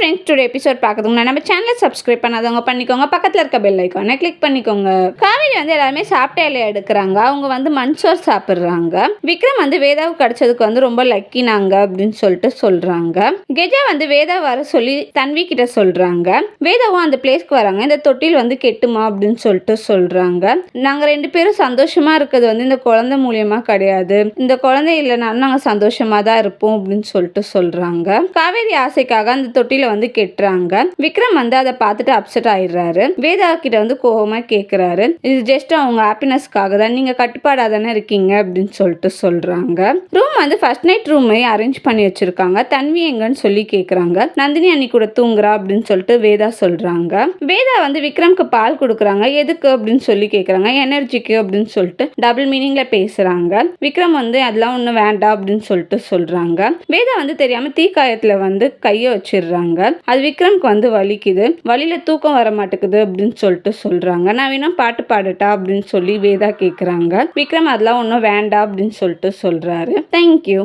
Friends today episode பார்க்கறதுக்கு முன்னாடி நம்ம சேனலை சப்ஸ்கிரைப் பண்ணாதவங்க பண்ணிக்கோங்க. பக்கத்தில் இருக்க பெல் ஐக்கானை கிளிக் பண்ணிக்கோங்க. காவேரி வந்து எல்லாருமே சாப்பிட்ட இலையை எடுக்கிறாங்க. அவங்க வந்து மண்சோர் சாப்பிட்றாங்க. விக்ரம் வந்து வேதாவுக்கு கிடைச்சதுக்கு வந்து ரொம்ப லக்கி நாங்க அப்படின்னு சொல்லிட்டு சொல்றாங்க. கெஜா வந்து வேதா வர சொல்லி தன்வி கிட்ட சொல்றாங்க. வேதாவும் அந்த பிளேஸ்க்கு வராங்க. இந்த தொட்டில் வந்து கெட்டுமா அப்படின்னு சொல்லிட்டு சொல்றாங்க. நாங்க ரெண்டு பேரும் சந்தோஷமா இருக்கிறது வந்து இந்த குழந்தை மூலியமா கிடையாது. இந்த குழந்தை இல்லைனாலும் நாங்க சந்தோஷமா தான் இருப்போம் அப்படின்னு சொல்லிட்டு சொல்றாங்க. காவேரி ஆசைக்காக அந்த தொட்டில வந்து கெட்டுறாங்க. விக்ரம் வந்து அதை பார்த்துட்டு அப்செட் ஆயிடுறாரு. வேதா கிட்ட வந்து கோபமா கேட்கிறாரு இது ஜஸ்ட் அவங்க ஹாப்பினஸ்க்காக தான். நீங்கள் கட்டுப்பாடாக தானே இருக்கீங்க அப்படின்னு சொல்லிட்டு சொல்கிறாங்க ரூம் வந்து ஃபர்ஸ்ட் நைட் ரூமை அரேஞ்ச் பண்ணி வச்சுருக்காங்க. தன்வி எங்கன்னு சொல்லி கேட்குறாங்க நந்தினி அன்னி கூட தூங்குறா அப்படின்னு சொல்லிட்டு வேதா சொல்கிறாங்க வேதா வந்து விக்ரம்க்கு பால் கொடுக்குறாங்க. எதுக்கு அப்படின்னு சொல்லி கேட்குறாங்க எனர்ஜிக்கு அப்படின்னு சொல்லிட்டு டபுள் மீனிங்கில் பேசுகிறாங்க விக்ரம் வந்து அதெல்லாம் ஒன்றும் வேண்டாம் அப்படின்னு சொல்லிட்டு சொல்கிறாங்க வேதா வந்து தெரியாமல் தீக்காயத்தில் வந்து கையை வச்சிடுறாங்க. அது விக்ரம்க்கு வந்து வலிக்குது. வழியில் தூக்கம் வர மாட்டேங்குது அப்படின்னு சொல்லிட்டு சொல்கிறாங்க நான் வேணா பாட்டு பாடட்டா அப்படின்னு சொல்லி வேதா கேட்குறாங்க விக்ரம் அதெல்லாம் ஒன்றும் வேண்டாம் அப்படின்னு சொல்லிட்டு சொல்கிறாரு தேங்க்யூ